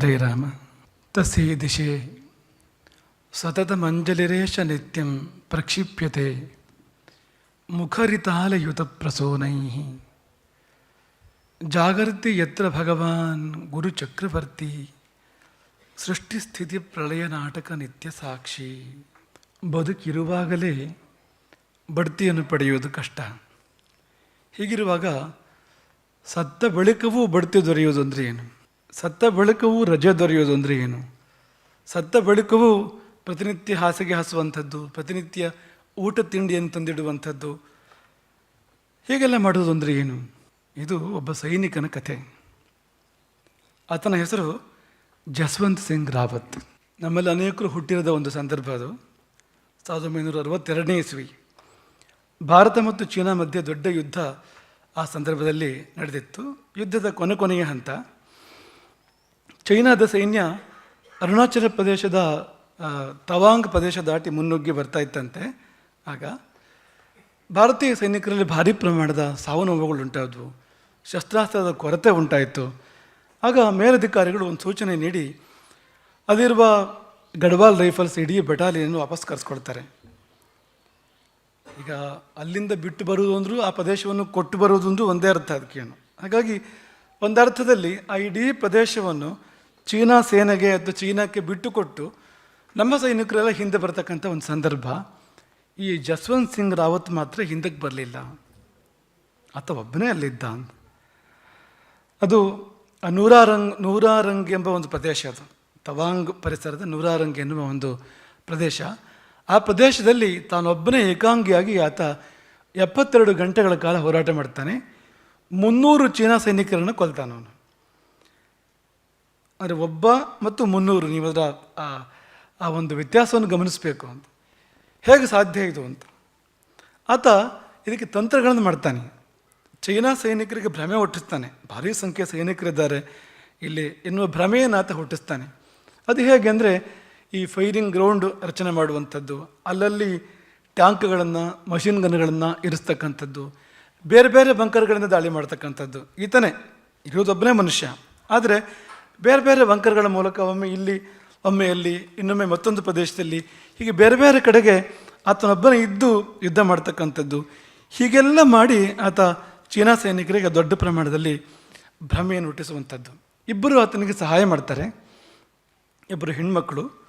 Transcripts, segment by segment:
ಹರೇ ರಾಮ. ತಸ್ಯೈ ದಿಶೆ. ಸತತಮಂಜಲಿರೇಶ ನಿತ್ಯಂ ಪ್ರಕ್ಷಿಪ್ಯತೆ. ಮುಖರಿತಾಲಯುತ ಪ್ರಸೋನೈ. ಜಾಗೃತಿ ಯತ್ರ ಭಗವಾನ್ ಗುರುಚಕ್ರವರ್ತಿ ಸೃಷ್ಟಿಸ್ಥಿತಿ ಪ್ರಳಯ ನಾಟಕ ನಿತ್ಯ ಸಾಕ್ಷಿ. ಬದುಕಿರುವಾಗಲೇ ಬಡ್ತಿಯನ್ನು ಪಡೆಯುವುದು ಕಷ್ಟ. ಹೀಗಿರುವಾಗ ಸತ್ತ ಬಳಿಕವೂ ಬಡ್ತಿ ದೊರೆಯುವುದು ಅಂದರೆ ಏನು? ಸತ್ತ ಬಳಿಕವೂ ರಜೆ ದೊರೆಯೋದು ಅಂದರೆ ಏನು? ಸತ್ತ ಬಳಿಕವೂ ಪ್ರತಿನಿತ್ಯ ಹಾಸಿಗೆ ಹಾಸುವಂಥದ್ದು, ಪ್ರತಿನಿತ್ಯ ಊಟ ತಿಂಡಿಯನ್ನು ತಂದಿಡುವಂಥದ್ದು. ಹೀಗೆಲ್ಲ ಮಾಡೋದು ಅಂದರೆ ಏನು? ಇದು ಒಬ್ಬ ಸೈನಿಕನ ಕಥೆ. ಆತನ ಹೆಸರು ಜಸ್ವಂತ್ ಸಿಂಗ್ ರಾವತ್. ನಮ್ಮಲ್ಲಿ ಅನೇಕರು ಹುಟ್ಟಿರದ ಒಂದು ಸಂದರ್ಭ ಅದು. ಸಾವಿರದ ಒಂಬೈನೂರ ಅರವತ್ತೆರಡನೇ ಇಸ್ವಿ. ಭಾರತ ಮತ್ತು ಚೀನಾ ಮಧ್ಯೆ ದೊಡ್ಡ ಯುದ್ಧ ಆ ಸಂದರ್ಭದಲ್ಲಿ ನಡೆದಿತ್ತು. ಯುದ್ಧದ ಕೊನೆ ಕೊನೆಯ ಹಂತ. ಚೈನಾದ ಸೈನ್ಯ ಅರುಣಾಚಲ ಪ್ರದೇಶದ ತವಾಂಗ್ ಪ್ರದೇಶ ದಾಟಿ ಮುನ್ನುಗ್ಗಿ ಬರ್ತಾ ಇತ್ತಂತೆ. ಆಗ ಭಾರತೀಯ ಸೈನಿಕರಲ್ಲಿ ಭಾರಿ ಪ್ರಮಾಣದ ಸಾವು ನೋವುಗಳು ಉಂಟಾದವು. ಶಸ್ತ್ರಾಸ್ತ್ರದ ಕೊರತೆ ಉಂಟಾಯಿತು. ಆಗ ಮೇಲಧಿಕಾರಿಗಳು ಒಂದು ಸೂಚನೆ ನೀಡಿ ಅಲ್ಲಿರುವ ಗಡ್ವಾಲ್ ರೈಫಲ್ಸ್ ಇಡೀ ಬೆಟಾಲಿಯನ್ನು ವಾಪಸ್ ಕರೆಸ್ಕೊಳ್ತಾರೆ. ಈಗ ಅಲ್ಲಿಂದ ಬಿಟ್ಟು ಬರುವುದು ಅಂದರೂ, ಆ ಪ್ರದೇಶವನ್ನು ಕೊಟ್ಟು ಬರುವುದು ಒಂದೇ ಅರ್ಥ ಅದಕ್ಕೇನು. ಹಾಗಾಗಿ ಒಂದರ್ಥದಲ್ಲಿ ಆ ಇಡೀ ಪ್ರದೇಶವನ್ನು ಚೀನಾ ಸೇನೆಗೆ ಅಥವಾ ಚೀನಾಕ್ಕೆ ಬಿಟ್ಟುಕೊಟ್ಟು ನಮ್ಮ ಸೈನಿಕರೆಲ್ಲ ಹಿಂದೆ ಬರ್ತಕ್ಕಂಥ ಒಂದು ಸಂದರ್ಭ, ಈ ಜಸ್ವಂತ್ ಸಿಂಗ್ ರಾವತ್ ಮಾತ್ರ ಹಿಂದಕ್ಕೆ ಬರಲಿಲ್ಲ. ಆತ ಒಬ್ಬನೇ ಅಲ್ಲಿದ್ದ. ಅದು ನೂರಾರಂಗ್ ನೂರಾರಂಗ್ ಎಂಬ ಒಂದು ಪ್ರದೇಶ ಅದು. ತವಾಂಗ್ ಪರಿಸರದ ನೂರಾರಂಗ್ ಎನ್ನುವ ಒಂದು ಪ್ರದೇಶ. ಆ ಪ್ರದೇಶದಲ್ಲಿ ತಾನೊಬ್ಬನೇ ಏಕಾಂಗಿಯಾಗಿ ಆತ ಎಪ್ಪತ್ತೆರಡು ಗಂಟೆಗಳ ಕಾಲ ಹೋರಾಟ ಮಾಡ್ತಾನೆ. ಮುನ್ನೂರು ಚೀನಾ ಸೈನಿಕರನ್ನು ಕೊಲ್ತಾನೆ ಅವನು ಅಂದರೆ ಒಬ್ಬ ಮತ್ತು ಮುನ್ನೂರು ನೀವು ಅದರ ಆ ಒಂದು ವ್ಯತ್ಯಾಸವನ್ನು ಗಮನಿಸಬೇಕು ಅಂತ. ಹೇಗೆ ಸಾಧ್ಯ ಇದು ಅಂತ. ಆತ ಇದಕ್ಕೆ ತಂತ್ರಗಳನ್ನು ಮಾಡ್ತಾನೆ. ಚೈನಾ ಸೈನಿಕರಿಗೆ ಭ್ರಮೆ ಹುಟ್ಟಿಸ್ತಾನೆ. ಭಾರೀ ಸಂಖ್ಯೆಯ ಸೈನಿಕರಿದ್ದಾರೆ. ಇಲ್ಲಿ ಎನ್ನುವ ಭ್ರಮೆಯನ್ನು ಆತ ಹುಟ್ಟಿಸ್ತಾನೆ. ಅದು ಹೇಗೆ ಅಂದರೆ ಈ ಫೈರಿಂಗ್ ಗ್ರೌಂಡ್ ರಚನೆ ಮಾಡುವಂಥದ್ದು, ಅಲ್ಲಲ್ಲಿ ಟ್ಯಾಂಕ್ಗಳನ್ನು, ಮಷಿನ್ ಗನ್ಗಳನ್ನು ಇರಿಸ್ತಕ್ಕಂಥದ್ದು, ಬೇರೆ ಬೇರೆ ಬಂಕರ್ಗಳಿಂದ ದಾಳಿ ಮಾಡ್ತಕ್ಕಂಥದ್ದು, ಈತನೇ. ಇರೋದೊಬ್ಬನೇ ಮನುಷ್ಯ. ಆದರೆ ಬೇರೆ ಬೇರೆ ಬಂಕರ್ಗಳ ಮೂಲಕ ಒಮ್ಮೆ ಇಲ್ಲಿ ಒಮ್ಮೆ ಅಲ್ಲಿ ಇನ್ನೊಮ್ಮೆ ಮತ್ತೊಂದು ಪ್ರದೇಶದಲ್ಲಿ ಹೀಗೆ ಬೇರೆ ಬೇರೆ ಕಡೆಗೆ ಆತನೊಬ್ಬನೇ ಇದ್ದು ಯುದ್ಧ ಮಾಡ್ತಕ್ಕಂಥದ್ದು. ಹೀಗೆಲ್ಲ ಮಾಡಿ ಆತ ಚೀನಾ ಸೈನಿಕರಿಗೆ ದೊಡ್ಡ ಪ್ರಮಾಣದಲ್ಲಿ ಭ್ರಮೆಯನ್ನು ಹುಟ್ಟಿಸುವಂಥದ್ದು. ಇಬ್ಬರು ಆತನಿಗೆ ಸಹಾಯ ಮಾಡ್ತಾರೆ. ಇಬ್ಬರು ಹೆಣ್ಮಕ್ಳು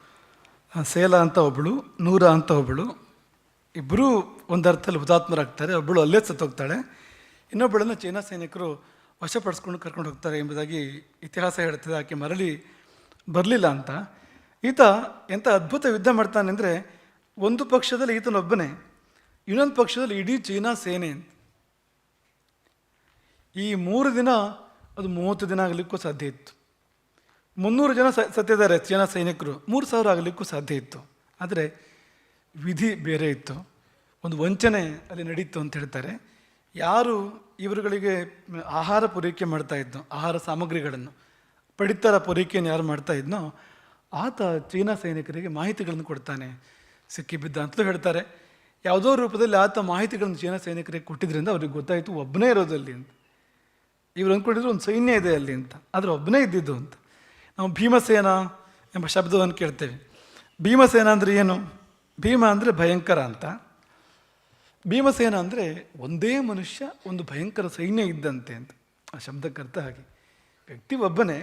ಆ, ಸೇಲ ಅಂತ ಒಬ್ಬಳು ನೂರ ಅಂತ ಒಬ್ಬಳು ಇಬ್ಬರೂ ಒಂದರ್ಥದಲ್ಲಿ ಹುತಾತ್ಮರಾಗ್ತಾರೆ. ಒಬ್ಬಳು ಅಲ್ಲೇ ಸತ್ತೋಗ್ತಾಳೆ. ಇನ್ನೊಬ್ಬಳನ್ನು ಚೀನಾ ಸೈನಿಕರು ವಶಪಡಿಸ್ಕೊಂಡು ಕರ್ಕೊಂಡು ಹೋಗ್ತಾರೆ ಎಂಬುದಾಗಿ ಇತಿಹಾಸ ಹೇಳ್ತದೆ. ಆಕೆ ಮರಳಿ ಬರಲಿಲ್ಲ ಅಂತ. ಈತ ಎಂಥ ಅದ್ಭುತ ಯುದ್ಧ ಮಾಡ್ತಾನೆ ಅಂದರೆ ಒಂದು ಪಕ್ಷದಲ್ಲಿ ಈತನೊಬ್ಬನೇ, ಇನ್ನೊಂದು ಪಕ್ಷದಲ್ಲಿ ಇಡೀ ಚೀನಾ ಸೇನೆ ಅಂತ. ಈ ಮೂರು ದಿನ, ಅದು ಮೂವತ್ತು ದಿನ ಆಗಲಿಕ್ಕೂ ಸಾಧ್ಯ ಇತ್ತು. ಮುನ್ನೂರು ಜನ ಸತ್ತಿದ್ದಾರೆ ಚೀನಾ ಸೈನಿಕರು. ಮೂರು ಸಾವಿರ ಆಗಲಿಕ್ಕೂ ಸಾಧ್ಯ ಇತ್ತು. ಆದರೆ ವಿಧಿ ಬೇರೆ ಇತ್ತು. ಒಂದು ವಂಚನೆ ಅಲ್ಲಿ ನಡೀತು ಅಂತ ಹೇಳ್ತಾರೆ. ಯಾರು ಇವರುಗಳಿಗೆ ಆಹಾರ ಪೂರೈಕೆ ಮಾಡ್ತಾ ಇದ್ನೋ, ಆಹಾರ ಸಾಮಗ್ರಿಗಳನ್ನು, ಪಡಿತರ ಪೂರೈಕೆಯನ್ನು ಯಾರು ಮಾಡ್ತಾ ಇದ್ನೋ, ಆತ ಚೀನಾ ಸೈನಿಕರಿಗೆ ಮಾಹಿತಿಗಳನ್ನು ಕೊಡ್ತಾನೆ. ಸಿಕ್ಕಿಬಿದ್ದ ಅಂತಲೂ ಹೇಳ್ತಾರೆ. ಯಾವುದೋ ರೂಪದಲ್ಲಿ ಆತ ಮಾಹಿತಿಗಳನ್ನು ಚೀನಾ ಸೈನಿಕರಿಗೆ ಕೊಟ್ಟಿದ್ರಿಂದ ಅವ್ರಿಗೆ ಗೊತ್ತಾಯಿತು, ಒಬ್ಬನೇ ಇರೋದಲ್ಲಿ ಅಂತ. ಇವ್ರು ಅಂದ್ಕೊಂಡಿದ್ರು, ಒಂದು ಸೈನ್ಯ ಇದೆ ಅಲ್ಲಿ ಅಂತ. ಆದರೆ ಒಬ್ಬನೇ ಇದ್ದಿದ್ದು ಅಂತ. ನಾವು ಭೀಮಸೇನ ಎಂಬ ಶಬ್ದವನ್ನು ಕೇಳ್ತೇವೆ. ಭೀಮಸೇನ ಅಂದರೆ ಏನು? ಭೀಮ ಅಂದರೆ ಭಯಂಕರ ಅಂತ. ಭೀಮಸೇನ ಅಂದರೆ ಒಂದೇ ಮನುಷ್ಯ, ಒಂದು ಭಯಂಕರ ಸೈನ್ಯ ಇದ್ದಂತೆ ಅಂತ. ಆ ಶಬ್ದಕ್ಕರ್ಥ ಹಾಗೆ. ವ್ಯಕ್ತಿ ಒಬ್ಬನೇ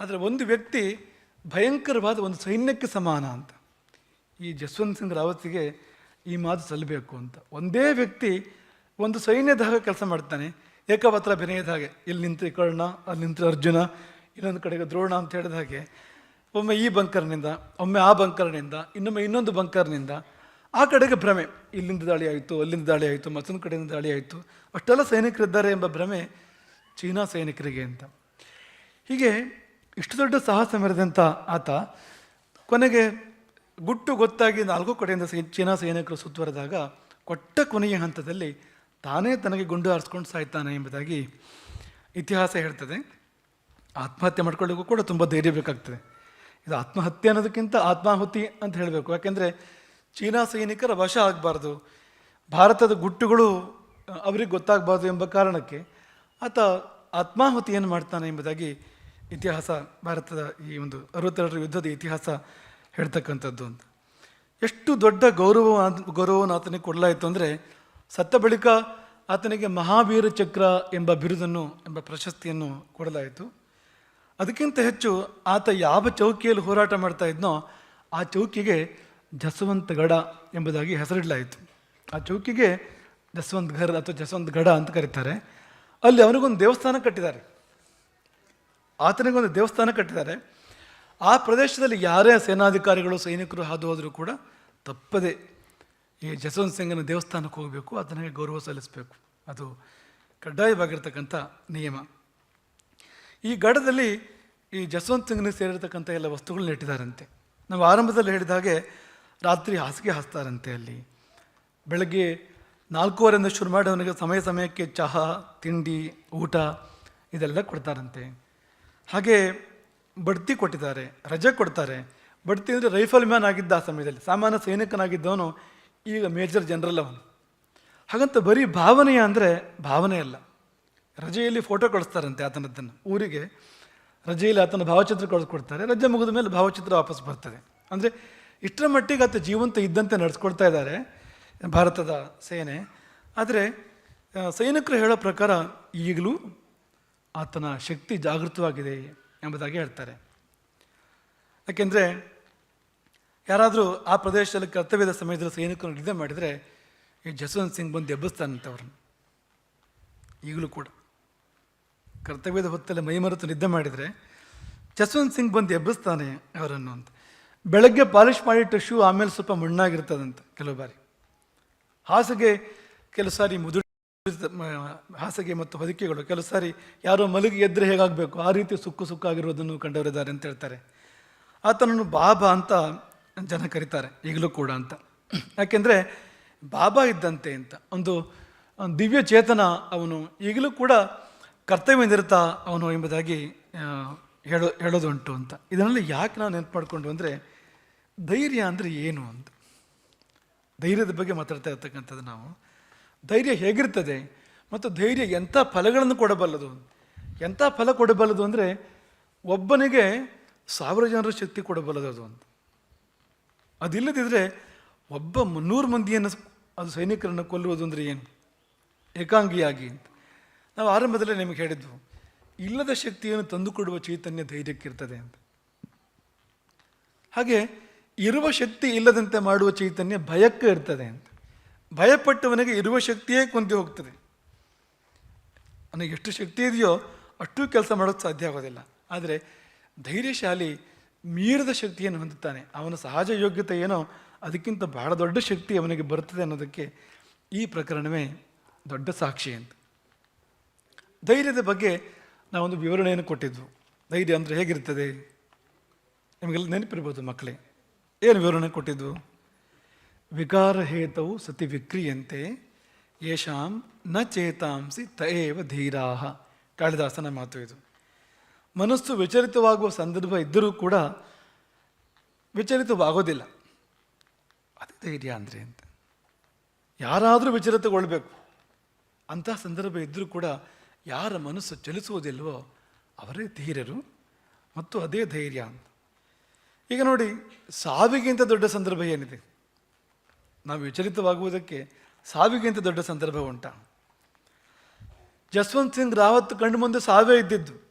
ಆದರೆ ಒಂದು ವ್ಯಕ್ತಿ ಭಯಂಕರವಾದ ಒಂದು ಸೈನ್ಯಕ್ಕೆ ಸಮಾನ ಅಂತ. ಈ ಜಸ್ವಂತ್ ಸಿಂಗ್ ರಾವತ್ಗೆ ಈ ಮಾತು ಸಲ್ಲಬೇಕು ಅಂತ. ಒಂದೇ ವ್ಯಕ್ತಿ ಒಂದು ಸೈನ್ಯದ ಹಾಗೆ ಕೆಲಸ ಮಾಡ್ತಾನೆ. ಏಕಪತ್ರ ಬೆನೆಯದ ಹಾಗೆ. ಇಲ್ಲಿ ನಿಂತು ಕರ್ಣ, ಅಲ್ಲಿ ನಿಂತು ಅರ್ಜುನ, ಇನ್ನೊಂದು ಕಡೆಗೆ ದ್ರೋಣ ಅಂತ ಹೇಳಿದ ಹಾಗೆ. ಒಮ್ಮೆ ಈ ಬಂಕರ್ನಿಂದ, ಒಮ್ಮೆ ಆ ಬಂಕರ್ನಿಂದ, ಇನ್ನೊಮ್ಮೆ ಇನ್ನೊಂದು ಬಂಕರ್ನಿಂದ ಆ ಕಡೆಗೆ ಭ್ರಮೆ. ಇಲ್ಲಿಂದ ದಾಳಿ ಆಯಿತು, ಅಲ್ಲಿಂದ ದಾಳಿ ಆಯಿತು, ಮತ್ತೊಂದು ಕಡೆಯಿಂದ ದಾಳಿ ಆಯಿತು. ಅಷ್ಟೆಲ್ಲ ಸೈನಿಕರಿದ್ದಾರೆ ಎಂಬ ಭ್ರಮೆ ಚೀನಾ ಸೈನಿಕರಿಗೆ ಅಂತ. ಹೀಗೆ ಇಷ್ಟು ದೊಡ್ಡ ಸಾಹಸ ಮೆರೆದಂಥ ಆತ ಕೊನೆಗೆ ಗುಟ್ಟು ಗೊತ್ತಾಗಿ ನಾಲ್ಕು ಕಡೆಯಿಂದ ಸೈ, ಚೀನಾ ಸೈನಿಕರು ಸುತ್ತುವರೆದಾಗ ಕೊಟ್ಟ ಕೊನೆಯ ಹಂತದಲ್ಲಿ ತಾನೇ ತನಗೆ ಗುಂಡು ಹಾರಿಸ್ಕೊಂಡು ಸಾಯ್ತಾನೆ ಎಂಬುದಾಗಿ ಇತಿಹಾಸ ಹೇಳ್ತದೆ. ಆತ್ಮಹತ್ಯೆ ಮಾಡ್ಕೊಳ್ಳಿಕ್ಕೂ ಕೂಡ ತುಂಬ ಧೈರ್ಯ ಬೇಕಾಗ್ತದೆ. ಇದು ಆತ್ಮಹತ್ಯೆ ಅನ್ನೋದಕ್ಕಿಂತ ಆತ್ಮಾಹುತಿ ಅಂತ ಹೇಳಬೇಕು. ಯಾಕೆಂದರೆ ಚೀನಾ ಸೈನಿಕರ ವಶ ಆಗಬಾರ್ದು. ಭಾರತದ ಗುಟ್ಟುಗಳು ಅವರಿಗೆ ಗೊತ್ತಾಗಬಾರ್ದು ಎಂಬ ಕಾರಣಕ್ಕೆ ಆತ ಆತ್ಮಾಹುತಿಯನ್ನು ಮಾಡ್ತಾನೆ ಎಂಬುದಾಗಿ ಇತಿಹಾಸ, ಭಾರತದ ಈ ಒಂದು ಅರವತ್ತೆರಡರ ಯುದ್ಧದ ಇತಿಹಾಸ ಹೇಳ್ತಕ್ಕಂಥದ್ದು ಅಂತ. ಎಷ್ಟು ದೊಡ್ಡ ಗೌರವ ಗೌರವವನ್ನು ಆತನಿಗೆ ಕೊಡಲಾಯಿತು ಅಂದರೆ ಸತ್ತ ಬಳಿಕ ಆತನಿಗೆ ಮಹಾವೀರ ಚಕ್ರ ಎಂಬ ಬಿರುದನ್ನು, ಎಂಬ ಪ್ರಶಸ್ತಿಯನ್ನು ಕೊಡಲಾಯಿತು. ಅದಕ್ಕಿಂತ ಹೆಚ್ಚು ಆತ ಯಾವ ಚೌಕಿಯಲ್ಲಿ ಹೋರಾಟ ಮಾಡ್ತಾ ಇದ್ನೋ ಆ ಚೌಕಿಗೆ ಜಸವಂತಗಡ ಎಂಬುದಾಗಿ ಹೆಸರಿಡಲಾಯಿತು. ಆ ಚೌಕಿಗೆ ಜಸವಂತ್ ಘರ್ ಅಥವಾ ಜಸವಂತ್ ಗಡ ಅಂತ ಕರೀತಾರೆ. ಅಲ್ಲಿ ಅವನಿಗೊಂದು ದೇವಸ್ಥಾನ ಕಟ್ಟಿದ್ದಾರೆ. ಆತನಿಗೊಂದು ದೇವಸ್ಥಾನ ಕಟ್ಟಿದ್ದಾರೆ. ಆ ಪ್ರದೇಶದಲ್ಲಿ ಯಾರೇ ಸೇನಾಧಿಕಾರಿಗಳು, ಸೈನಿಕರು ಹಾದು ಹೋದರೂ ಕೂಡ ತಪ್ಪದೆ ಈ ಜಸವಂತ್ ಸಿಂಗನ ದೇವಸ್ಥಾನಕ್ಕೆ ಹೋಗಬೇಕು. ಅದನ್ನೇ ಗೌರವ ಸಲ್ಲಿಸಬೇಕು. ಅದು ಕಡ್ಡಾಯವಾಗಿರ್ತಕ್ಕಂಥ ನಿಯಮ. ಈ ಗಡದಲ್ಲಿ ಈ ಜಸವಂತ್ ಸಿಂಗ್ನಿಗೆ ಸೇರಿರ್ತಕ್ಕಂಥ ಎಲ್ಲ ವಸ್ತುಗಳನ್ನ ಇಟ್ಟಿದ್ದಾರಂತೆ ನಾವು ಆರಂಭದಲ್ಲಿ ಹೇಳಿದ ಹಾಗೆ ರಾತ್ರಿ ಹಾಸಿಗೆ ಹಾಸ್ತಾರಂತೆ ಅಲ್ಲಿ. ಬೆಳಗ್ಗೆ ನಾಲ್ಕೂವರೆಯಿಂದ ಶುರು ಮಾಡಿ ಅವನಿಗೆ ಸಮಯ ಸಮಯಕ್ಕೆ ಚಹಾ, ತಿಂಡಿ, ಊಟ ಇದೆಲ್ಲ ಕೊಡ್ತಾರಂತೆ. ಹಾಗೆ ಬಡ್ತಿ ಕೊಟ್ಟಿದ್ದಾರೆ, ರಜೆ ಕೊಡ್ತಾರೆ. ಬಡ್ತಿ ಅಂದರೆ ರೈಫಲ್ ಮ್ಯಾನ್ ಆಗಿದ್ದ ಆ ಸಮಯದಲ್ಲಿ, ಸಾಮಾನ್ಯ ಸೈನಿಕನಾಗಿದ್ದವನು ಈಗ ಮೇಜರ್ ಜನರಲ್ ಅವನು. ಹಾಗಂತ ಬರೀ ಭಾವನೆಯ ಅಂದರೆ ಭಾವನೆ ಅಲ್ಲ. ರಜೆಯಲ್ಲಿ ಫೋಟೋ ಕಳಿಸ್ತಾರಂತೆ ಆತನದ್ದನ್ನು, ಊರಿಗೆ. ರಜೆಯಲ್ಲಿ ಆತನ ಭಾವಚಿತ್ರ ಕಳಿಸ್ಕೊಡ್ತಾರೆ, ರಜೆ ಮುಗಿದ ಮೇಲೆ ಭಾವಚಿತ್ರ ವಾಪಸ್ ಬರ್ತದೆ. ಅಂದರೆ ಇಷ್ಟರ ಮಟ್ಟಿಗೆ ಆತ ಜೀವಂತ ಇದ್ದಂತೆ ನಡೆಸ್ಕೊಳ್ತಾ ಇದ್ದಾರೆ ಭಾರತದ ಸೇನೆ. ಆದರೆ ಸೈನಿಕರು ಹೇಳೋ ಪ್ರಕಾರ ಈಗಲೂ ಆತನ ಶಕ್ತಿ ಜಾಗೃತವಾಗಿದೆ ಎಂಬುದಾಗಿ ಹೇಳ್ತಾರೆ. ಯಾಕೆಂದರೆ, ಯಾರಾದರೂ ಆ ಪ್ರದೇಶದಲ್ಲಿ ಕರ್ತವ್ಯದ ಸಮಯದಲ್ಲಿ ಸೈನಿಕರು ನಿದ್ದೆ ಮಾಡಿದರೆ ಈ ಜಸವಂತ್ ಸಿಂಗ್ ಬಂದು ಎಬ್ಬಿಸ್ತಾನಂತೆ ಅವ್ರನ್ನ ಈಗಲೂ ಕೂಡ. ಕರ್ತವ್ಯದ ಹೊತ್ತಲ್ಲಿ ಮೈಮರೆತು ನಿದ್ದೆ ಮಾಡಿದರೆ ಜಸ್ವಂತ್ ಸಿಂಗ್ ಬಂದು ಎಬ್ಬಿಸ್ತಾನೆ ಅವರನ್ನು ಅಂತ. ಬೆಳಗ್ಗೆ ಪಾಲಿಷ್ ಮಾಡಿಟ್ಟ ಶೂ ಆಮೇಲೆ ಸ್ವಲ್ಪ ಮಣ್ಣಾಗಿರ್ತದಂತೆ ಕೆಲವು ಬಾರಿ. ಹಾಸಿಗೆ ಕೆಲವು ಸಾರಿ ಮುದು ಹಾಸಿಗೆ ಮತ್ತು ಹೊದಿಕೆಗಳು ಕೆಲವು ಸಾರಿ ಯಾರೋ ಮಲಗಿ ಎದ್ರೆ ಹೇಗಾಗಬೇಕು? ಆ ರೀತಿ ಸುಕ್ಕು ಸುಕ್ಕಾಗಿರೋದನ್ನು ಕಂಡವರಿದ್ದಾರೆ ಅಂತ ಹೇಳ್ತಾರೆ. ಆತನನ್ನು ಬಾಬಾ ಅಂತ ಜನ ಕರೀತಾರೆ, ಈಗಲೂ ಕೂಡ ಅಂತ. ಯಾಕೆಂದರೆ ಬಾಬಾ ಇದ್ದಂತೆ ಅಂತ. ಒಂದು ದಿವ್ಯ ಚೇತನ ಅವನು, ಈಗಲೂ ಕೂಡ ಕರ್ತವ್ಯ ನಿರತ ಅವನು ಎಂಬುದಾಗಿ ಹೇಳೋ, ಹೇಳೋದುಂಟು ಅಂತ. ಇದರಲ್ಲಿ ಯಾಕೆ ನಾನು ನೆನಪು ಮಾಡಿಕೊಂಡು ಅಂದರೆ ಧೈರ್ಯ ಅಂದರೆ ಏನು ಅಂತ? ಧೈರ್ಯದ ಬಗ್ಗೆ ಮಾತಾಡ್ತಾ ಇರ್ತಕ್ಕಂಥದ್ದು ನಾವು. ಧೈರ್ಯ ಹೇಗಿರ್ತದೆ ಮತ್ತು ಧೈರ್ಯ ಎಂಥ ಫಲಗಳನ್ನು ಕೊಡಬಲ್ಲದು? ಎಂಥ ಫಲ ಕೊಡಬಲ್ಲದು ಅಂದರೆ ಒಬ್ಬನಿಗೆ ಸಾವಿರ ಜನರ ಶಕ್ತಿ ಕೊಡಬಲ್ಲದು ಅದು ಅಂತ. ಅದಿಲ್ಲದಿದ್ದರೆ ಒಬ್ಬ ಮುನ್ನೂರು ಮಂದಿಯನ್ನು ಅದು ಸೈನಿಕರನ್ನು ಕೊಲ್ಲುವುದು ಅಂದರೆ ಏನು? ಏಕಾಂಗಿಯಾಗಿ ಅಂತ. ನಾವು ಆರಂಭದಲ್ಲೇ ನಿಮಗೆ ಹೇಳಿದ್ವು, ಇಲ್ಲದ ಶಕ್ತಿಯನ್ನು ತಂದುಕೊಡುವ ಚೈತನ್ಯ ಧೈರ್ಯಕ್ಕಿರ್ತದೆ ಅಂತ. ಹಾಗೆ ಇರುವ ಶಕ್ತಿ ಇಲ್ಲದಂತೆ ಮಾಡುವ ಚೈತನ್ಯ ಭಯಕ್ಕೆ ಇರ್ತದೆ ಅಂತ. ಭಯಪಟ್ಟವನಿಗೆ ಇರುವ ಶಕ್ತಿಯೇ ಕುಂದಿ ಹೋಗ್ತದೆ. ಅವನಿಗೆ ಎಷ್ಟು ಶಕ್ತಿ ಇದೆಯೋ ಅಷ್ಟು ಕೆಲಸ ಮಾಡೋದು ಸಾಧ್ಯ ಆಗೋದಿಲ್ಲ. ಆದರೆ ಧೈರ್ಯಶಾಲಿ ಮೀರಿದ ಶಕ್ತಿಯನ್ನು ಹೊಂದುತ್ತಾನೆ. ಅವನ ಸಹಜ ಯೋಗ್ಯತೆ ಏನೋ ಅದಕ್ಕಿಂತ ಬಹಳ ದೊಡ್ಡ ಶಕ್ತಿ ಅವನಿಗೆ ಬರ್ತದೆ ಅನ್ನೋದಕ್ಕೆ ಈ ಪ್ರಕರಣವೇ ದೊಡ್ಡ ಸಾಕ್ಷಿ ಅಂತ. ಧೈರ್ಯದ ಬಗ್ಗೆ ನಾವೊಂದು ವಿವರಣೆಯನ್ನು ಕೊಟ್ಟಿದ್ವು. ಧೈರ್ಯ ಅಂದರೆ ಹೇಗಿರ್ತದೆ? ನಿಮಗೆಲ್ಲ ನೆನಪಿರ್ಬೋದು ಮಕ್ಕಳೇ. ಏನು ವಿವರಣೆ ಕೊಟ್ಟಿದ್ದು? ವಿಕಾರ ಹೇತವು ಸತಿ ವಿಕ್ರಿಯಂತೆ ಯಶಾಂ ನ ಚೇತಾಂಸಿ ತಯೇವ ಧೀರಾಹ. ಕಾಳಿದಾಸನ ಮಾತು ಇದು. ಮನಸ್ಸು ವಿಚಲಿತವಾಗುವ ಸಂದರ್ಭ ಇದ್ದರೂ ಕೂಡ ವಿಚಲಿತವಾಗೋದಿಲ್ಲ. ಅದು ಧೈರ್ಯ ಅಂದರೆ ಅಂತ ಯಾರಾದರೂ ವಿಚಲಿತಗೊಳ್ಬೇಕು. ಅಂತಹ ಸಂದರ್ಭ ಇದ್ದರೂ ಕೂಡ ಯಾರ ಮನಸ್ಸು ಚಲಿಸುವುದಿಲ್ವೋ ಅವರೇ ಧೀರರು ಮತ್ತು ಅದೇ ಧೈರ್ಯ ಅಂತ. ಈಗ ನೋಡಿ, ಸಾವಿಗಿಂತ ದೊಡ್ಡ ಸಂದರ್ಭ ಏನಿದೆ? ನಾವು ವಿಚಲಿತವಾಗುವುದಕ್ಕೆ ಸಾವಿಗಿಂತ ದೊಡ್ಡ ಸಂದರ್ಭ ಉಂಟ. ಜಸ್ವಂತ್ ಸಿಂಗ್ ರಾವತ್ ಕಣ್ಣು ಮುಂದೆ ಸಾವೇ ಇದ್ದಿದ್ದು.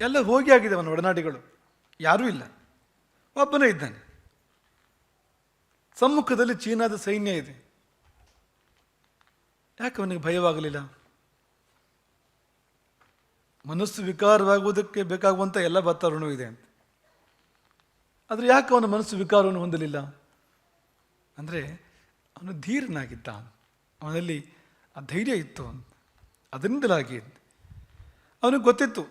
ಎಲ್ಲ ಹೋಗಿ ಆಗಿದೆ ಅವನ ಒಡನಾಡಿಗಳು. ಯಾರೂ ಇಲ್ಲ. ಒಬ್ಬನೇ ಇದ್ದಾನೆ. ಸಮ್ಮುಖದಲ್ಲಿ ಚೀನಾದ ಸೈನ್ಯ ಇದೆ. ಯಾಕೆ ಅವನಿಗೆ ಭಯವಾಗಲಿಲ್ಲ? ಮನಸ್ಸು ವಿಕಾರವಾಗುವುದಕ್ಕೆ ಬೇಕಾಗುವಂಥ ಎಲ್ಲ ವಾತಾವರಣವೂ ಇದೆ ಅಂತ. ಆದರೆ ಯಾಕೆ ಅವನ ಮನಸ್ಸು ವಿಕಾರವನ್ನು ಹೊಂದಲಿಲ್ಲ? ಅಂದರೆ ಅವನು ಧೀರನಾಗಿದ್ದ. ಅವನಲ್ಲಿ ಆ ಧೈರ್ಯ ಇತ್ತು. ಅದರಿಂದಲಾಗಿ ಅವನಿಗೆ ಗೊತ್ತಿತ್ತು,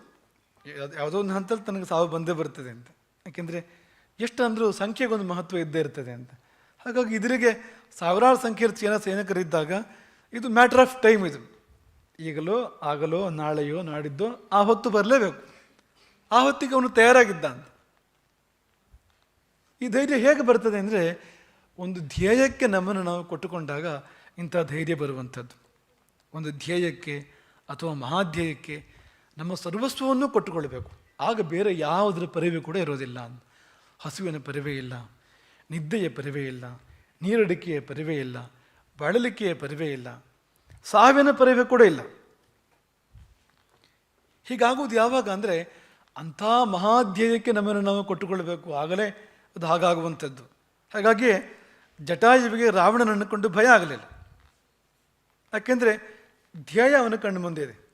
ಯಾವುದೋ ಒಂದು ಹಂತದಲ್ಲಿ ತನಗೆ ಸಾವು ಬಂದೇ ಬರ್ತದೆ ಅಂತ. ಯಾಕೆಂದರೆ ಎಷ್ಟು ಅಂದರೂ ಸಂಖ್ಯೆಗೊಂದು ಮಹತ್ವ ಇದ್ದೇ ಇರ್ತದೆ ಅಂತ. ಹಾಗಾಗಿ ಇದರಿಗೆ ಸಾವಿರಾರು ಸಂಖ್ಯೆಯ ಚೀನಾ ಸೈನಿಕರಿದ್ದಾಗ ಇದು ಮ್ಯಾಟ್ರ್ ಆಫ್ ಟೈಮ್ ಇದು. ಈಗಲೋ, ಆಗಲೋ, ನಾಳೆಯೋ, ನಾಡಿದ್ದೋ ಆ ಹೊತ್ತು ಬರಲೇಬೇಕು. ಆ ಹೊತ್ತಿಗೆ ಅವನು ತಯಾರಾಗಿದ್ದ ಅಂತ. ಈ ಧೈರ್ಯ ಹೇಗೆ ಬರ್ತದೆ ಅಂದರೆ ಒಂದು ಧ್ಯೇಯಕ್ಕೆ ನಮ್ಮನ್ನು ನಾವು ಕೊಟ್ಟುಕೊಂಡಾಗ ಇಂಥ ಧೈರ್ಯ ಬರುವಂಥದ್ದು. ಒಂದು ಧ್ಯೇಯಕ್ಕೆ ಅಥವಾ ಮಹಾಧ್ಯೇಯಕ್ಕೆ ನಮ್ಮ ಸರ್ವಸ್ವವನ್ನು ಕೊಟ್ಟುಕೊಳ್ಬೇಕು. ಆಗ ಬೇರೆ ಯಾವುದರ ಪರಿವೆ ಕೂಡ ಇರೋದಿಲ್ಲ. ಹಸುವಿನ ಪರಿವೆ ಇಲ್ಲ, ನಿದ್ದೆಯ ಪರಿವೆ ಇಲ್ಲ, ನೀರಡಿಕೆಯ ಪರಿವೆ ಇಲ್ಲ, ಬಳಲಿಕೆಯ ಪರಿವೆ ಇಲ್ಲ, ಸಾವಿನ ಪರಿವೆ ಕೂಡ ಇಲ್ಲ. ಹೀಗಾಗುವುದು ಯಾವಾಗ ಅಂದರೆ ಅಂಥ ಮಹಾಧ್ಯೇಯಕ್ಕೆ ನಮ್ಮನ್ನು ನಾವು ಕೊಟ್ಟುಕೊಳ್ಬೇಕು. ಆಗಲೇ ಅದು ಹಾಗಾಗುವಂಥದ್ದು. ಹಾಗಾಗಿ ಜಟಾಯುವಿಗೆ ರಾವಣನನ್ನು ಕೊಂಡು ಭಯ ಆಗಲಿಲ್ಲ. ಯಾಕೆಂದರೆ ಧ್ಯೇಯ ಅವನ ಕಣ್ಣು ಮುಂದೆ ಇದೆ.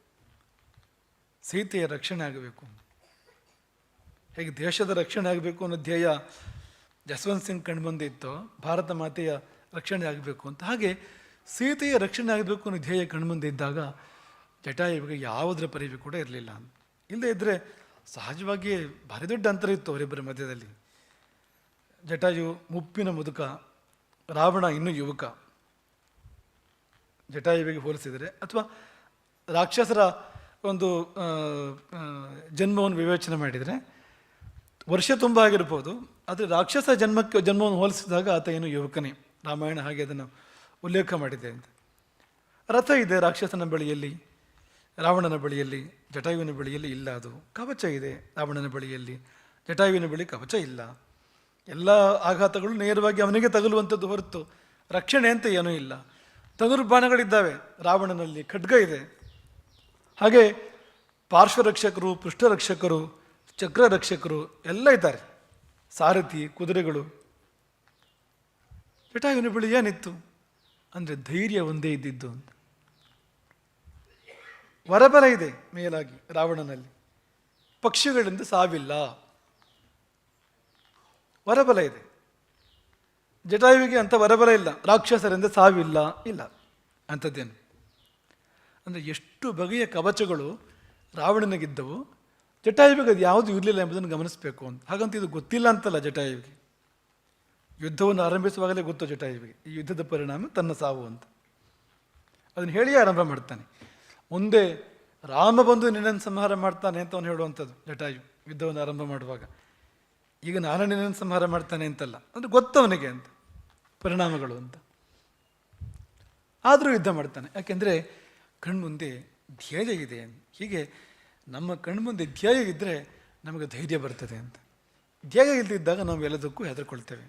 ಸೀತೆಯ ರಕ್ಷಣೆ ಆಗಬೇಕು. ಹೇಗೆ ದೇಶದ ರಕ್ಷಣೆ ಆಗಬೇಕು ಅನ್ನೋ ಧ್ಯೇಯ ಜಸ್ವಂತ್ ಸಿಂಗ್ ಕಣ್ಣು ಮುಂದೆ ಇತ್ತು, ಭಾರತ ಮಾತೆಯ ರಕ್ಷಣೆ ಆಗಬೇಕು ಅಂತ. ಹಾಗೆ ಸೀತೆಯ ರಕ್ಷಣೆ ಆಗಬೇಕು ಅನ್ನೋ ಧ್ಯೇಯ ಕಣ್ಣು ಮುಂದೆ ಇದ್ದಾಗ ಜಟಾಯುವಿಗೆ ಯಾವುದರ ಪರಿವೆ ಕೂಡ ಇರಲಿಲ್ಲ. ಇಲ್ಲದೇ ಇದ್ದರೆ ಸಹಜವಾಗಿಯೇ ಭಾರಿ ದೊಡ್ಡ ಅಂತರ ಇತ್ತು ಅವರಿಬ್ಬರ ಮಧ್ಯದಲ್ಲಿ. ಜಟಾಯು ಮುಪ್ಪಿನ ಮುದುಕ, ರಾವಣ ಇನ್ನೂ ಯುವಕ. ಜಟಾಯುವಿಗೆ ಹೋಲಿಸಿದರೆ ಅಥವಾ ರಾಕ್ಷಸರ ಒಂದು ಜನ್ಮವನ್ನು ವಿವೇಚನೆ ಮಾಡಿದರೆ ವರ್ಷ ತುಂಬ ಆಗಿರ್ಬೋದು, ಆದರೆ ರಾಕ್ಷಸ ಜನ್ಮಕ್ಕೆ, ಜನ್ಮವನ್ನು ಹೋಲಿಸಿದಾಗ ಆತ ಏನು ಯುವಕನೇ. ರಾಮಾಯಣ ಹಾಗೆ ಅದನ್ನು ಉಲ್ಲೇಖ ಮಾಡಿದೆ ಅಂತ. ರಥ ಇದೆ ರಾಕ್ಷಸನ ಬಳಿಯಲ್ಲಿ, ರಾವಣನ ಬಳಿಯಲ್ಲಿ, ಜಟಾಯುವಿನ ಬಳಿಯಲ್ಲಿ ಇಲ್ಲ ಅದು. ಕವಚ ಇದೆ ರಾವಣನ ಬಳಿಯಲ್ಲಿ, ಜಟಾಯುವಿನ ಬಳಿ ಕವಚ ಇಲ್ಲ. ಎಲ್ಲ ಆಘಾತಗಳು ನೇರವಾಗಿ ಅವನಿಗೆ ತಗಲುವಂಥದ್ದು ಹೊರತು ರಕ್ಷಣೆ ಅಂತ ಏನೂ ಇಲ್ಲ. ಧನುರ್ಬಾಣಗಳಿದ್ದಾವೆ ರಾವಣನಲ್ಲಿ ಖಡ್ಗ ಇದೆ. ಹಾಗೆ ಪಾರ್ಶ್ವರಕ್ಷಕರು, ಪೃಷ್ಠರಕ್ಷಕರು ಚಕ್ರ ರಕ್ಷಕರು ಎಲ್ಲ ಇದ್ದಾರೆ. ಸಾರಥಿ, ಕುದುರೆಗಳು. ಜಟಾಯುವಿನ ಬಳಿ ಏನಿತ್ತು? ಅಂದರೆ ಧೈರ್ಯ ಒಂದೇ ಇದ್ದಿದ್ದು ಅಂತ. ವರಬಲ ಇದೆ ಮೇಲಾಗಿ ರಾವಣನಲ್ಲಿ. ಪಕ್ಷಿಗಳಿಂದ ಸಾವಿಲ್ಲ. ವರಬಲ ಇದೆ. ಜಟಾಯುವಿಗೆ ಅಂತ ವರಬಲ ಇಲ್ಲ. ರಾಕ್ಷಸರಿಂದ ಸಾವಿಲ್ಲ. ಇಲ್ಲ. ಅಂಥದ್ದೇನು? ಅಂದರೆ ಎಷ್ಟು ಬಗೆಯ ಕವಚಗಳು ರಾವಣನಿಗಿದ್ದವು. ಜಟಾಯುವಿಗೆ ಅದು ಯಾವುದು ಇರಲಿಲ್ಲ ಎಂಬುದನ್ನು ಗಮನಿಸಬೇಕು ಅಂತ. ಹಾಗಂತ ಇದು ಗೊತ್ತಿಲ್ಲ ಅಂತಲ್ಲ ಜಟಾಯುವಿಗೆ. ಯುದ್ಧವನ್ನು ಆರಂಭಿಸುವಾಗಲೇ ಗೊತ್ತು ಜಟಾಯುವಿಗೆ. ಈ ಯುದ್ಧದ ಪರಿಣಾಮ ತನ್ನ ಸಾವು ಅಂತ. ಅದನ್ನು ಹೇಳಿಯೇ ಆರಂಭ ಮಾಡ್ತಾನೆ. ಮುಂದೆ ರಾಮ ಬಂದು ನಿನ್ನನ್ನು ಸಂಹಾರ ಮಾಡ್ತಾನೆ ಅಂತ ಅವನು ಹೇಳುವಂಥದ್ದು ಜಟಾಯು ಯುದ್ಧವನ್ನು ಆರಂಭ ಮಾಡುವಾಗ. ಈಗ ನಿನ್ನನ್ನು ಸಂಹಾರ ಮಾಡ್ತಾನೆ ಅಂತಲ್ಲ. ಅಂದರೆ ಗೊತ್ತವನಿಗೆ ಅಂತ, ಪರಿಣಾಮಗಳು ಅಂತ. ಆದರೂ ಯುದ್ಧ ಮಾಡ್ತಾನೆ. ಯಾಕೆಂದರೆ ಕಣ್ಮುಂದೆ ಧ್ಯೇಯ ಇದೆ. ಹೀಗೆ ನಮ್ಮ ಕಣ್ಮುಂದೆ ಧ್ಯೇಯ ಇದ್ದರೆ ನಮಗೆ ಧೈರ್ಯ ಬರ್ತದೆ ಅಂತ. ಧ್ಯೇಯ ಇಲ್ಲದಿದ್ದಾಗ ನಾವು ಎಲ್ಲದಕ್ಕೂ ಹೆದರ್ಕೊಳ್ತೇವೆ.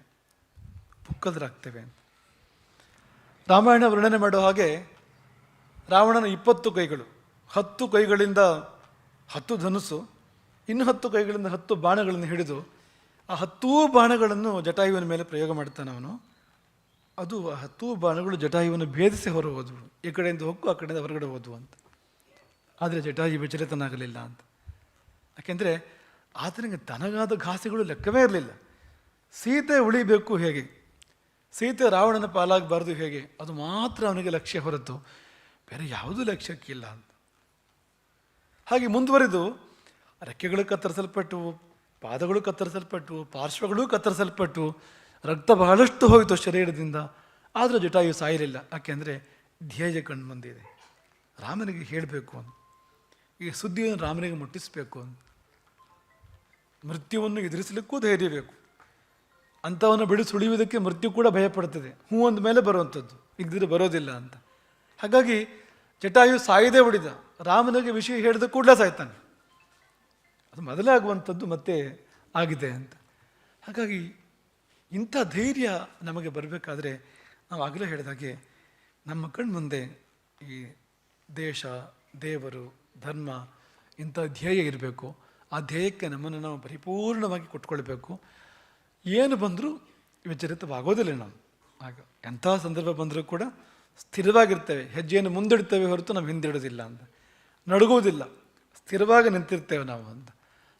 ಪುಕ್ಕದ್ರಾಗ್ತೇವೆ ಅಂತ. ರಾಮಾಯಣ ವರ್ಣನೆ ಮಾಡೋ ಹಾಗೆ ರಾವಣನ ಇಪ್ಪತ್ತು ಕೈಗಳು, ಹತ್ತು ಕೈಗಳಿಂದ ಹತ್ತು ಧನುಸು, ಇನ್ನು ಹತ್ತು ಕೈಗಳಿಂದ ಹತ್ತು ಬಾಣಗಳನ್ನು ಹಿಡಿದು ಆ ಹತ್ತೂ ಬಾಣಗಳನ್ನು ಜಟಾಯುವಿನ ಮೇಲೆ ಪ್ರಯೋಗ ಮಾಡ್ತಾನೆ ಅವನು. ಅದು ಆ ಹತ್ತೂ ಬಾಣಗಳು ಜಟಾಯುವನ್ನು ಭೇದಿಸಿ ಹೊರ ಹೋದವು ಈ ಕಡೆಯಿಂದ ಹೊಕ್ಕು ಆ ಕಡೆಯಿಂದ ಹೊರಗಡೆ ಹೋದವು ಅಂತ. ಆದರೆ ಜಟಾಯು ವಿಚಲಿತನಾಗಲಿಲ್ಲ ಅಂತ. ಯಾಕೆಂದರೆ ಆತನಿಗೆ ತನಗಾದ ಘಾಸಿಗಳು ಲೆಕ್ಕವೇ ಇರಲಿಲ್ಲ. ಸೀತೆ ಉಳಿಬೇಕು ಹೇಗೆ? ಸೀತೆ ರಾವಣನ ಪಾಲಾಗಬಾರ್ದು ಹೇಗೆ? ಅದು ಮಾತ್ರ ಅವನಿಗೆ ಲಕ್ಷ್ಯ ಹೊರತು. ಬೇರೆ ಯಾವುದೂ ಲಕ್ಷ್ಯಕ್ಕಿಲ್ಲ ಅಂತ. ಹಾಗೆ ಮುಂದುವರೆದು ರೆಕ್ಕೆಗಳು ಕತ್ತರಿಸಲ್ಪಟ್ಟು ಪಾದಗಳು ಕತ್ತರಿಸಲ್ಪಟ್ಟು, ಪಾರ್ಶ್ವಗಳು ಕತ್ತರಿಸಲ್ಪಟ್ಟು, ರಕ್ತ ಬಹಳಷ್ಟು ಹೋಯಿತು ಶರೀರದಿಂದ. ಆದರೂ ಜಟಾಯು ಸಾಯಲಿಲ್ಲ. ಯಾಕೆಂದರೆ ಧ್ಯೇಯ ಕಣ್ಣು ಮುಂದಿದೆ. ರಾಮನಿಗೆ ಹೇಳಬೇಕು ಅಂತ ಈ ಸುದ್ದಿಯನ್ನು ರಾಮನಿಗೆ ಮುಟ್ಟಿಸಬೇಕು ಅಂತ ಮೃತ್ಯುವನ್ನು ಎದುರಿಸಲಿಕ್ಕೂ ಧೈರ್ಯ ಬೇಕು. ಅಂಥವನ್ನು ಬಿಡಿ ಸುಳಿಯುವುದಕ್ಕೆ ಮೃತ್ಯು ಕೂಡ ಭಯಪಡ್ತದೆ ಹೂ ಅಂದ ಮೇಲೆ ಬರುವಂಥದ್ದು. ಇದ್ದರೆ ಬರೋದಿಲ್ಲ ಅಂತ. ಹಾಗಾಗಿ ಜಟಾಯು ಸಾಯದೇ ಉಳಿದ. ರಾಮನಿಗೆ ವಿಷಯ ಹೇಳಿದ ಕೂಡಲೇ ಸಾಯ್ತಾನೆ. ಅದು ಮೊದಲಾಗುವಂಥದ್ದು ಮತ್ತೆ ಆಗಿದೆ ಅಂತ. ಹಾಗಾಗಿ ಇಂಥ ಧೈರ್ಯ ನಮಗೆ ಬರಬೇಕಾದ್ರೆ ನಾವು ಆಗಲೇ ಹೇಳಿದಾಗೆ ನಮ್ಮ ಕಣ್ಮುಂದೆ ಈ ದೇಶ, ದೇವರು, ಧರ್ಮ ಇಂಥ ಧ್ಯೇಯ ಇರಬೇಕು. ಆ ಧ್ಯೇಯಕ್ಕೆ ನಮ್ಮನ್ನು ನಾವು ಪರಿಪೂರ್ಣವಾಗಿ ಕೊಟ್ಕೊಳ್ಬೇಕು. ಏನು ಬಂದರೂ ವಿಚರಿತವಾಗೋದಿಲ್ಲ ನಾವು. ಆಗ ಎಂಥ ಸಂದರ್ಭ ಬಂದರೂ ಕೂಡ ಸ್ಥಿರವಾಗಿರ್ತೇವೆ. ಹೆಜ್ಜೆಯನ್ನು ಮುಂದಿಡ್ತೇವೆ ಹೊರತು ನಾವು ಹಿಂದಿಡೋದಿಲ್ಲ ಅಂತ. ನಡುಗುವುದಿಲ್ಲ. ಸ್ಥಿರವಾಗಿ ನಿಂತಿರ್ತೇವೆ ನಾವು ಅಂತ.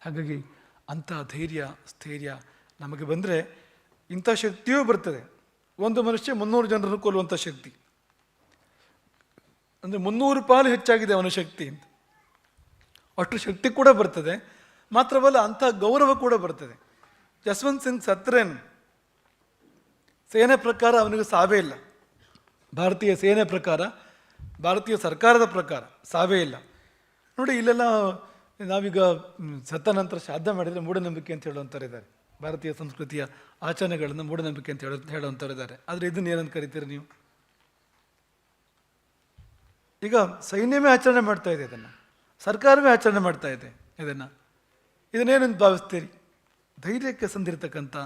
ಹಾಗಾಗಿ ಅಂಥ ಧೈರ್ಯ, ಸ್ಥೈರ್ಯ ನಮಗೆ ಬಂದರೆ ಇಂಥ ಶಕ್ತಿಯೂ ಬರ್ತದೆ. ಒಂದು ಮನುಷ್ಯ ಮುನ್ನೂರು ಜನರನ್ನು ಕೊಲ್ಲುವಂಥ ಶಕ್ತಿ. ಅಂದರೆ ಮುನ್ನೂರು ಪಾಲು ಹೆಚ್ಚಾಗಿದೆ ಅವನ ಶಕ್ತಿ ಅಂತ. ಅಷ್ಟು ಶಕ್ತಿ ಕೂಡ ಬರ್ತದೆ. ಮಾತ್ರವಲ್ಲ ಅಂಥ ಗೌರವ ಕೂಡ ಬರ್ತದೆ. ಯಶವಂತ್ ಸಿಂಗ್ ಸತ್ರೇನ್ ಸೇನೆ ಪ್ರಕಾರ ಅವನಿಗೆ ಸಾವೇ ಇಲ್ಲ. ಭಾರತೀಯ ಸೇನೆ ಪ್ರಕಾರ, ಭಾರತೀಯ ಸರ್ಕಾರದ ಪ್ರಕಾರ ಸಾವೇ ಇಲ್ಲ. ನೋಡಿ ಇಲ್ಲೆಲ್ಲ ನಾವೀಗ ಸತ್ತ ನಂತರ ಶ್ರಾದ್ದ ಮಾಡಿದರೆ ಮೂಢನಂಬಿಕೆ ಅಂತ ಹೇಳುವಂಥವ್ರು ಇದ್ದಾರೆ. ಭಾರತೀಯ ಸಂಸ್ಕೃತಿಯ ಆಚರಣೆಗಳನ್ನು ಮೂಢನಂಬಿಕೆ ಅಂತ ಹೇಳೋ, ಹೇಳುವಂಥವ್ರು ಇದ್ದಾರೆ. ಆದರೆ ಇದನ್ನ ಏನಂತ ಕರಿತೀರಿ ನೀವು? ಈಗ ಸೈನ್ಯವೇ ಆಚರಣೆ ಮಾಡ್ತಾ ಇದೆ ಇದನ್ನು. ಸರ್ಕಾರವೇ ಆಚರಣೆ ಮಾಡ್ತಾ ಇದೆ ಇದನ್ನು. ಇದನ್ನೇನಂತ ಭಾವಿಸ್ತೀರಿ? ಧೈರ್ಯಕ್ಕೆ ಸಂದಿರ್ತಕ್ಕಂಥ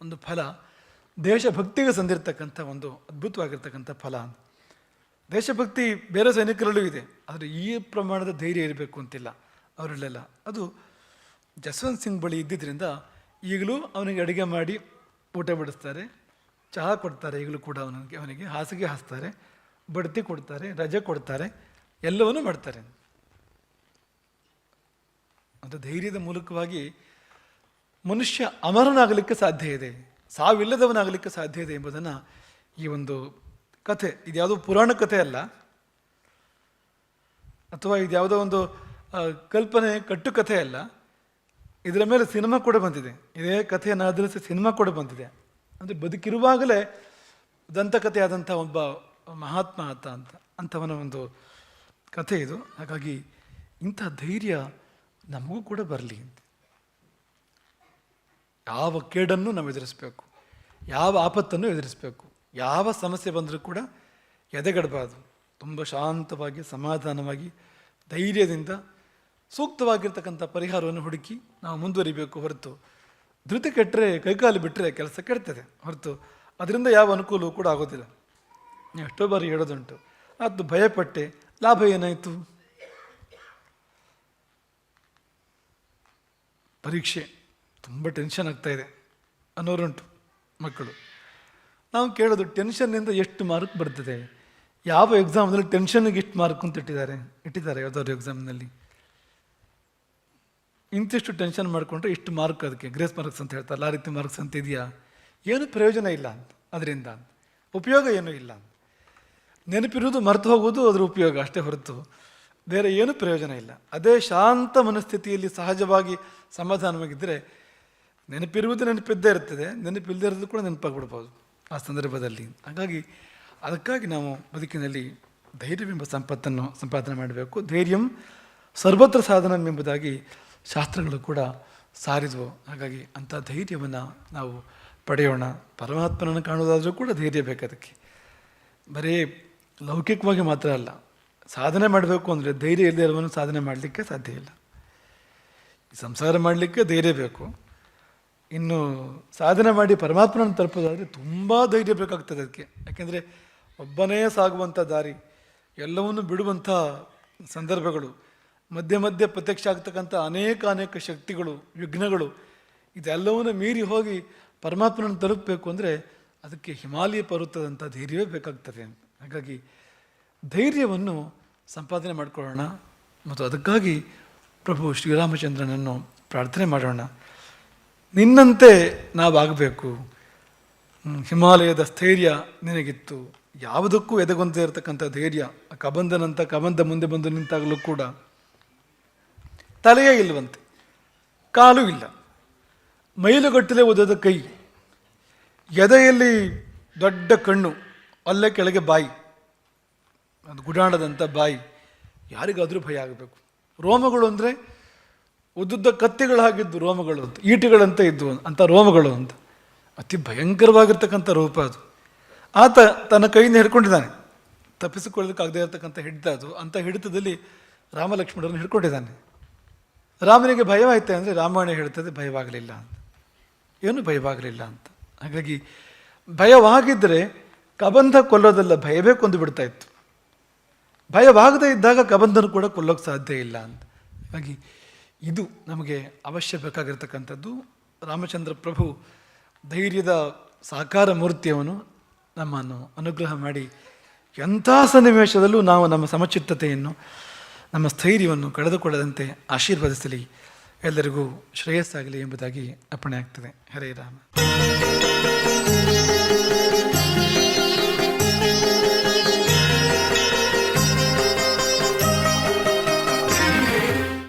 ಒಂದು ಫಲ, ದೇಶಭಕ್ತಿಗೆ ಸಂದಿರ್ತಕ್ಕಂಥ ಒಂದು ಅದ್ಭುತವಾಗಿರ್ತಕ್ಕಂಥ ಫಲ ದೇಶಭಕ್ತಿ ಬೇರೆ ಸೈನಿಕರಲ್ಲೂ ಇದೆ, ಆದರೆ ಈ ಪ್ರಮಾಣದ ಧೈರ್ಯ ಇರಬೇಕು ಅಂತಿಲ್ಲ. ಅವರಲ್ಲೆಲ್ಲ. ಅದು ಜಸ್ವಂತ್ ಸಿಂಗ್ ಬಳಿ ಇದ್ದಿದ್ದರಿಂದ ಈಗಲೂ ಅವನಿಗೆ ಅಡುಗೆ ಮಾಡಿ ಊಟ ಬಿಡಿಸ್ತಾರೆ. ಚಹಾ ಕೊಡ್ತಾರೆ ಈಗಲೂ ಕೂಡ ಅವನಿಗೆ ಅವನಿಗೆ ಹಾಸಿಗೆ ಹಾಸ್ತಾರೆ, ಬಡ್ತಿ ಕೊಡ್ತಾರೆ, ರಜೆ ಕೊಡ್ತಾರೆ, ಎಲ್ಲವನ್ನೂ ಮಾಡ್ತಾರೆ. ಅದು ಧೈರ್ಯದ ಮೂಲಕವಾಗಿ ಮನುಷ್ಯ ಅಮರನಾಗಲಿಕ್ಕೆ ಸಾಧ್ಯ ಇದೆ, ಸಾವಿಲ್ಲದವನಾಗಲಿಕ್ಕೆ ಸಾಧ್ಯ ಇದೆ ಎಂಬುದನ್ನು ಈ ಒಂದು ಕಥೆ, ಇದ್ಯಾವುದೋ ಪುರಾಣ ಕಥೆ ಅಲ್ಲ, ಅಥವಾ ಇದ್ಯಾವುದೋ ಒಂದು ಕಲ್ಪನೆ ಕಟ್ಟುಕಥೆ ಅಲ್ಲ. ಇದರ ಮೇಲೆ ಸಿನಿಮಾ ಕೂಡ ಬಂದಿದೆ. ಇದೇ ಕಥೆಯನ್ನು ಆಧರಿಸಿ ಸಿನಿಮಾ ಕೂಡ ಬಂದಿದೆ. ಅಂದರೆ ಬದುಕಿರುವಾಗಲೇ ದಂತಕಥೆ ಆದಂಥ ಒಬ್ಬ ಮಹಾತ್ಮ ಆತ ಅಂತ, ಅಂಥವನ ಒಂದು ಕಥೆ ಇದು. ಹಾಗಾಗಿ ಇಂಥ ಧೈರ್ಯ ನಮಗೂ ಕೂಡ ಬರಲಿ ಯಾವ ಕೇಡನ್ನು ನಾವು ಎದುರಿಸಬೇಕು. ಯಾವ ಆಪತ್ತನ್ನು ಎದುರಿಸಬೇಕು. ಯಾವ ಸಮಸ್ಯೆ ಬಂದರೂ ಕೂಡ ಎದೆಗಡಬಾರ್ದು. ತುಂಬ ಶಾಂತವಾಗಿ, ಸಮಾಧಾನವಾಗಿ, ಧೈರ್ಯದಿಂದ ಸೂಕ್ತವಾಗಿರ್ತಕ್ಕಂಥ ಪರಿಹಾರವನ್ನು ಹುಡುಕಿ ನಾವು ಮುಂದುವರಿಬೇಕು ಹೊರತು ಧೃತಿ ಕೆಟ್ಟರೆ ಕೈಕಾಲು ಬಿಟ್ಟರೆ ಕೆಲಸ ಕೆಡ್ತದೆ ಹೊರತು ಅದರಿಂದ ಯಾವ ಅನುಕೂಲವೂ ಕೂಡ ಆಗೋದಿಲ್ಲ. ಎಷ್ಟೋ ಬಾರಿ ಹೇಳೋದುಂಟು. ಅದು ಭಯಪಟ್ಟೆ, ಲಾಭ ಏನಾಯಿತು? ಪರೀಕ್ಷೆ. ತುಂಬ ಟೆನ್ಷನ್ ಆಗ್ತಾ ಇದೆ ಅನ್ನೋರುಂಟು ಮಕ್ಕಳು. ನಾವು ಕೇಳೋದು ಟೆನ್ಷನ್ನಿಂದ ಎಷ್ಟು ಮಾರ್ಕ್ ಬರ್ತದೆ? ಯಾವ ಎಕ್ಸಾಮ್ನಲ್ಲಿ ಟೆನ್ಷನ್ಗೆ ಎಷ್ಟು ಮಾರ್ಕ್ ಅಂತ ಇಟ್ಟಿದ್ದಾರೆ? ಇಟ್ಟಿದ್ದಾರೆ ಯಾವುದಾದ್ರು ಎಕ್ಸಾಮ್ನಲ್ಲಿ? ಇಂತಿಷ್ಟು ಟೆನ್ಷನ್ ಮಾಡಿಕೊಂಡ್ರೆ ಇಷ್ಟು ಮಾರ್ಕ್ ಅದಕ್ಕೆ ಗ್ರೇಸ್ ಮಾರ್ಕ್ಸ್ ಅಂತ ಹೇಳ್ತಾರೆ. ಆ ರೀತಿ ಮಾರ್ಕ್ಸ್ ಅಂತ ಇದೆಯಾ? ಏನು ಪ್ರಯೋಜನ ಇಲ್ಲ ಅದರಿಂದ ಉಪಯೋಗ ಏನೂ ಇಲ್ಲ ನೆನಪಿರುವುದು ಮರೆತು ಹೋಗುವುದು ಅದರ ಉಪಯೋಗ, ಅಷ್ಟೇ ಹೊರತು ಬೇರೆ ಏನು ಪ್ರಯೋಜನ ಇಲ್ಲ. ಅದೇ ಶಾಂತ ಮನಸ್ಥಿತಿಯಲ್ಲಿ ಸಹಜವಾಗಿ ಸಮಾಧಾನವಾಗಿದ್ದರೆ ನೆನಪಿರುವುದು ನೆನಪಿದ್ದೇ ಇರ್ತದೆ ನೆನಪಿಲ್ಲದೆ ಇರೋದು ಕೂಡ ನೆನಪಾಗ್ಬಿಡ್ಬೋದು ಆ ಸಂದರ್ಭದಲ್ಲಿ. ಹಾಗಾಗಿ ಅದಕ್ಕಾಗಿ ನಾವು ಬದುಕಿನಲ್ಲಿ ಧೈರ್ಯವೆಂಬ ಸಂಪತ್ತನ್ನು ಸಂಪಾದನೆ ಮಾಡಬೇಕು. ಧೈರ್ಯಂ ಸರ್ವತ್ರ ಸಾಧನ ಎಂಬುದಾಗಿ ಶಾಸ್ತ್ರಗಳು ಕೂಡ ಸಾರಿದವು. ಹಾಗಾಗಿ ಅಂಥ ಧೈರ್ಯವನ್ನು ನಾವು ಪಡೆಯೋಣ. ಪರಮಾತ್ಮನನ್ನು ಕಾಣುವುದಾದರೂ ಕೂಡ ಧೈರ್ಯ ಬೇಕು ಅದಕ್ಕೆ. ಬರೀ ಲೌಕಿಕವಾಗಿ ಮಾತ್ರ ಅಲ್ಲ, ಸಾಧನೆ ಮಾಡಬೇಕು ಅಂದರೆ ಧೈರ್ಯ ಇಲ್ಲದೆ ಇರುವನು ಸಾಧನೆ ಮಾಡಲಿಕ್ಕೆ ಸಾಧ್ಯ ಇಲ್ಲ. ಸಂಸಾರ ಮಾಡಲಿಕ್ಕೆ ಧೈರ್ಯ ಬೇಕು. ಇನ್ನು ಸಾಧನೆ ಮಾಡಿ ಪರಮಾತ್ಮನನ್ನು ತಲುಪೋದಾದರೆ ತುಂಬ ಧೈರ್ಯ ಬೇಕಾಗ್ತದೆ ಅದಕ್ಕೆ. ಯಾಕೆಂದರೆ ಒಬ್ಬನೇ ಸಾಗುವಂಥ ದಾರಿ, ಎಲ್ಲವನ್ನು ಬಿಡುವಂಥ ಸಂದರ್ಭಗಳು ಮಧ್ಯೆ ಮಧ್ಯೆ ಪ್ರತ್ಯಕ್ಷ ಆಗ್ತಕ್ಕಂಥ ಅನೇಕ ಅನೇಕ ಶಕ್ತಿಗಳು ವಿಘ್ನಗಳು ಇದೆಲ್ಲವನ್ನು ಮೀರಿ ಹೋಗಿ ಪರಮಾತ್ಮನನ್ನು ತಲುಪಬೇಕು ಅಂದರೆ ಅದಕ್ಕೆ ಹಿಮಾಲಯ ಪರ್ವತದಂಥ ಧೈರ್ಯವೇ ಬೇಕಾಗ್ತದೆ ಹಾಗಾಗಿ ಧೈರ್ಯವನ್ನು ಸಂಪಾದನೆ ಮಾಡಿಕೊಳ್ಳೋಣ ಮತ್ತು ಅದಕ್ಕಾಗಿ ಪ್ರಭು ಶ್ರೀರಾಮಚಂದ್ರನನ್ನು ಪ್ರಾರ್ಥನೆ ಮಾಡೋಣ. ನಿನ್ನಂತೆ ನಾವಾಗಬೇಕು. ಹ್ಮ್, ಹಿಮಾಲಯದ ಸ್ಥೈರ್ಯ ನಿನಗಿತ್ತು. ಯಾವುದಕ್ಕೂ ಎದೆಗೊಂದೇ ಇರತಕ್ಕಂಥ ಧೈರ್ಯ ಆ ಕಬಂದನಂತ ಕಬಂದ ಮುಂದೆ ಬಂದು ನಿಂತಾಗಲೂ ಕೂಡ ತಲೆಯೇ ಇಲ್ಲವಂತೆ, ಕಾಲು ಇಲ್ಲ. ಮೈಲುಗಟ್ಟಲೆ ಉದ್ದದ ಕೈ, ಎದೆಯಲ್ಲಿ ದೊಡ್ಡ ಕಣ್ಣು, ಅಲ್ಲೇ ಕೆಳಗೆ ಬಾಯಿ. ಅದು ಗುಡಾಣದಂಥ ಬಾಯಿ. ಯಾರಿಗಾದರೂ ಭಯ ಆಗಬೇಕು. ರೋಮಗಳು ಅಂದರೆ ಉದ್ದುದ್ದ ಕತ್ತಿಗಳು ಹಾಗಿದ್ದು ರೋಮಗಳು ಅಂತ, ಈಟಿಗಳಂತ ಇದ್ದು ಅಂತ ರೋಮಗಳು ಅಂತ. ಅತಿ ಭಯಂಕರವಾಗಿರ್ತಕ್ಕಂಥ ರೂಪ ಅದು. ಆತ ತನ್ನ ಕೈಯಿಂದ ಹಿಡ್ಕೊಂಡಿದ್ದಾನೆ. ತಪ್ಪಿಸಿಕೊಳ್ಳೋದಕ್ಕಾಗದೇ ಇರತಕ್ಕಂಥ ಹಿಡಿತ ಅದು. ಅಂಥ ಹಿಡಿತದಲ್ಲಿ ರಾಮಲಕ್ಷ್ಮಣರನ್ನು ಹಿಡ್ಕೊಂಡಿದ್ದಾನೆ. ರಾಮನಿಗೆ ಭಯವಾಯಿತೆ ಅಂದರೆ ರಾಮಾಯಣ ಹೇಳ್ತದೆ ಭಯವಾಗಲಿಲ್ಲ ಅಂತ. ಏನು ಭಯವಾಗಲಿಲ್ಲ ಅಂತ. ಹಾಗಾಗಿ ಭಯವಾಗಿದ್ದರೆ ಕಬಂಧ ಕೊಲ್ಲೋದಲ್ಲ ಭಯವೇ ಕೊಂದು ಬಿಡ್ತಾ ಇತ್ತು. ಭಯವಾಗದೇ ಇದ್ದಾಗ ಕಬಂಧನ ಕೂಡ ಕೊಲ್ಲೋಕ್ಕೆ ಸಾಧ್ಯ ಇಲ್ಲ ಅಂತ. ಹಾಗಾಗಿ ಇದು ನಮಗೆ ಅವಶ್ಯ ಬೇಕಾಗಿರ್ತಕ್ಕಂಥದ್ದು. ರಾಮಚಂದ್ರ ಪ್ರಭು ಧೈರ್ಯದ ಸಾಕಾರ ಮೂರ್ತಿಯವನು. ನಮ್ಮನ್ನು ಅನುಗ್ರಹ ಮಾಡಿ ಎಂಥ ಸನ್ನಿವೇಶದಲ್ಲೂ ನಾವು ನಮ್ಮ ಸಮಚಿತ್ತತೆಯನ್ನು ನಮ್ಮ ಸ್ಥೈರ್ಯವನ್ನು ಕಳೆದುಕೊಳ್ಳದಂತೆ ಆಶೀರ್ವದಿಸಲಿ. ಎಲ್ಲರಿಗೂ ಶ್ರೇಯಸ್ಸಾಗಲಿ ಎಂಬುದಾಗಿ ಅಪ್ಪಣೆ ಆಗ್ತದೆ. ಹರೇ ರಾಮ.